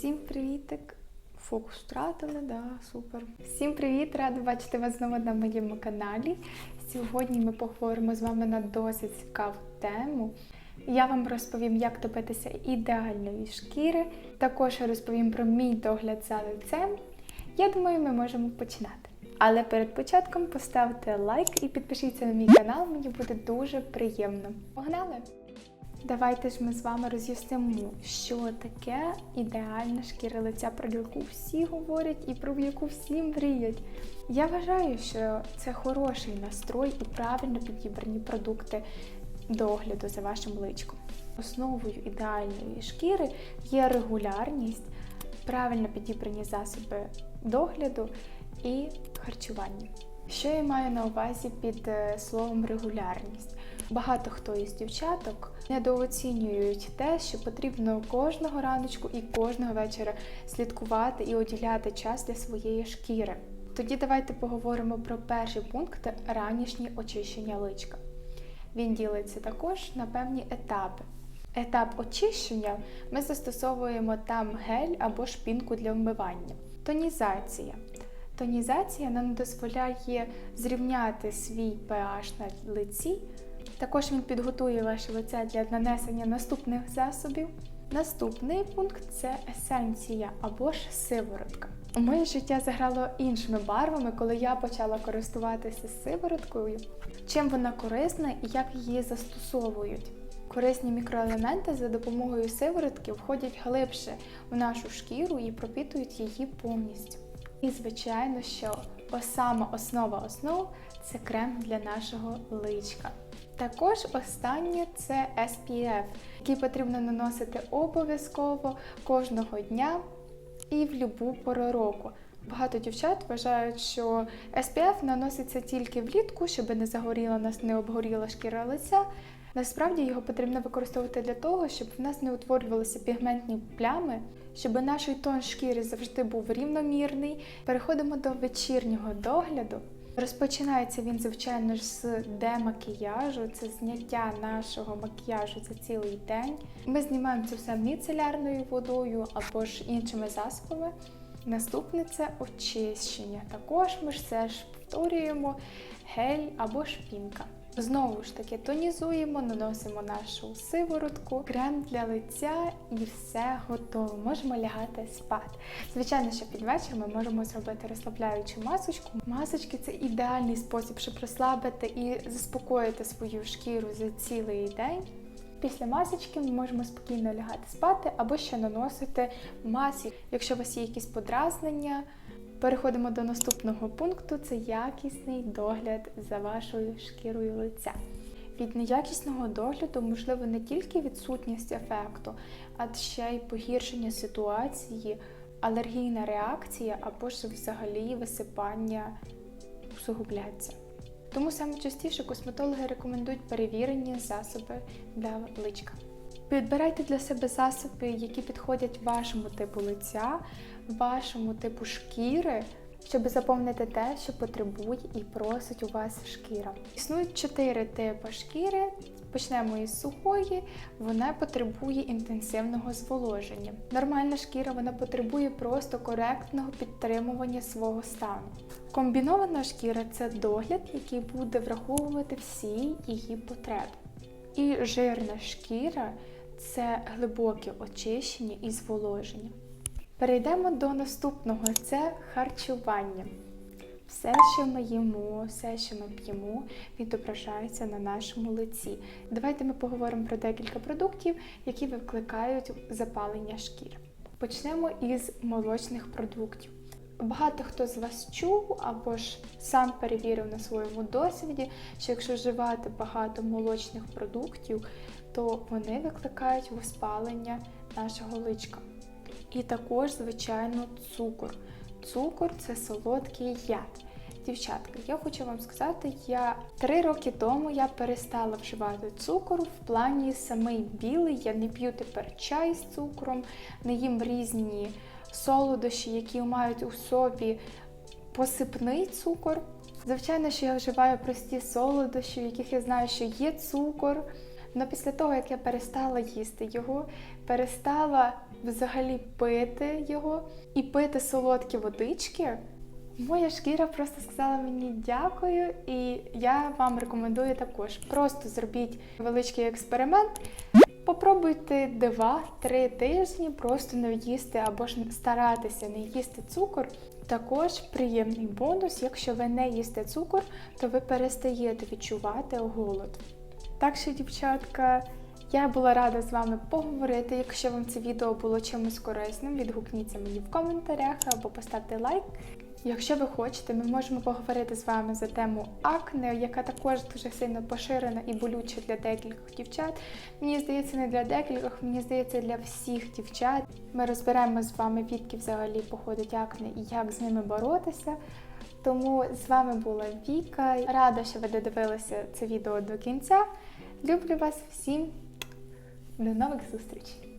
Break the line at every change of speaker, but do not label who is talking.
Всім привітик! Фокус втратили, да, супер. Всім привіт! Рада бачити вас знову на моєму каналі. Сьогодні ми поговоримо з вами на досить цікаву тему. Я вам розповім, як добитися ідеальної шкіри. Також розповім про мій догляд за лицем. Я думаю, ми можемо починати. Але перед початком поставте лайк і підпишіться на мій канал, мені буде дуже приємно. Погнали! Давайте ж ми з вами роз'яснимо, що таке ідеальна шкіра лиця, про яку всі говорять і про яку всі мріють. Я вважаю, що це хороший настрой і правильно підібрані продукти догляду за вашим личком. Основою ідеальної шкіри є регулярність, правильно підібрані засоби догляду і харчування. Що я маю на увазі під е, словом регулярність? Багато хто із дівчаток недооцінюють те, що потрібно кожного раночку і кожного вечора слідкувати і уділяти час для своєї шкіри. Тоді давайте поговоримо про перший пункт ранішнє очищення личка. Він ділиться також на певні етапи. Етап очищення ми застосовуємо там гель або шпінку для вмивання. Тонізація. Тонізація нам дозволяє зрівняти свій pH на лиці. Також він підготує ваше лице для нанесення наступних засобів. Наступний пункт це есенція або ж сиворотка. Моє життя заграло іншими барвами, коли я почала користуватися сивороткою. Чим вона корисна і як її застосовують. Корисні мікроелементи за допомогою сиворотки входять глибше в нашу шкіру і пропітують її повністю. І, звичайно, що сама основа основ це крем для нашого личка. Також останнє це SPF, який потрібно наносити обов'язково кожного дня і в будь-яку пору року. Багато дівчат вважають, що SPF наноситься тільки влітку, щоб не загоріла нас, не обгоріла шкіра лиця. Насправді його потрібно використовувати для того, щоб в нас не утворювалися пігментні плями, щоб наш тон шкіри завжди був рівномірний. Переходимо до вечірнього догляду. Розпочинається він, звичайно ж, з демакіяжу, це зняття нашого макіяжу за цілий день. Ми знімаємо це все міцелярною водою або ж іншими засобами. Наступне це очищення. Також ми ж все ж повторюємо гель або шпінка. Знову ж таки, тонізуємо, наносимо нашу сиворотку, крем для лиця і все готово. Можемо лягати спати. Звичайно, що під вечір ми можемо зробити розслабляючу масочку. Масочки це ідеальний спосіб, щоб розслабити і заспокоїти свою шкіру за цілий день. Після масочки ми можемо спокійно лягати спати або ще наносити масі. Якщо у вас є якісь подразнення, Переходимо до наступного пункту: це якісний догляд за вашою шкірою лиця. Від неякісного догляду можливо не тільки відсутність ефекту, а ще й погіршення ситуації, алергійна реакція або ж взагалі висипання усугубляться. Тому саме частіше косметологи рекомендують перевірені засоби для личка. Підбирайте для себе засоби, які підходять вашому типу лиця, вашому типу шкіри, щоб заповнити те, що потребує і просить у вас шкіра. Існують чотири типи шкіри. Почнемо із сухої, вона потребує інтенсивного зволоження. Нормальна шкіра вона потребує просто коректного підтримування свого стану. Комбінована шкіра це догляд, який буде враховувати всі її потреби. І жирна шкіра це глибоке очищення і зволоження. Перейдемо до наступного це харчування. Все, що ми їмо, все, що ми п'ємо, відображається на нашому лиці. Давайте ми поговоримо про декілька продуктів, які викликають запалення шкіри. Почнемо із молочних продуктів. Багато хто з вас чув або ж сам перевірив на своєму досвіді, що якщо вживати багато молочних продуктів, то вони викликають воспалення нашого личка. І також, звичайно, цукор. Цукор це солодкий яд. Дівчатка, я хочу вам сказати, я три роки тому я перестала вживати цукор в плані самий білий. Я не п'ю тепер чай з цукром, не їм різні солодощі, які мають у собі посипний цукор. Звичайно, що я вживаю прості солодощі, в яких я знаю, що є цукор. Але після того, як я перестала їсти його, перестала взагалі пити його і пити солодкі водички. Моя шкіра просто сказала мені дякую, і я вам рекомендую також. Просто зробіть величкий експеримент. Попробуйте 2-3 тижні просто не їсти або ж старатися не їсти цукор. Також приємний бонус, якщо ви не їсте цукор, то ви перестаєте відчувати голод. Так що, дівчатка, я була рада з вами поговорити. Якщо вам це відео було чимось корисним, відгукніться мені в коментарях або поставте лайк. Якщо ви хочете, ми можемо поговорити з вами за тему акне, яка також дуже сильно поширена і болюча для декількох дівчат. Мені здається, не для декількох, мені здається, для всіх дівчат. Ми розберемо з вами, відки взагалі походить акне і як з ними боротися. Тому з вами була Віка. Рада, що ви додивилися це відео до кінця. Люблю вас всім. До нових зустрічей!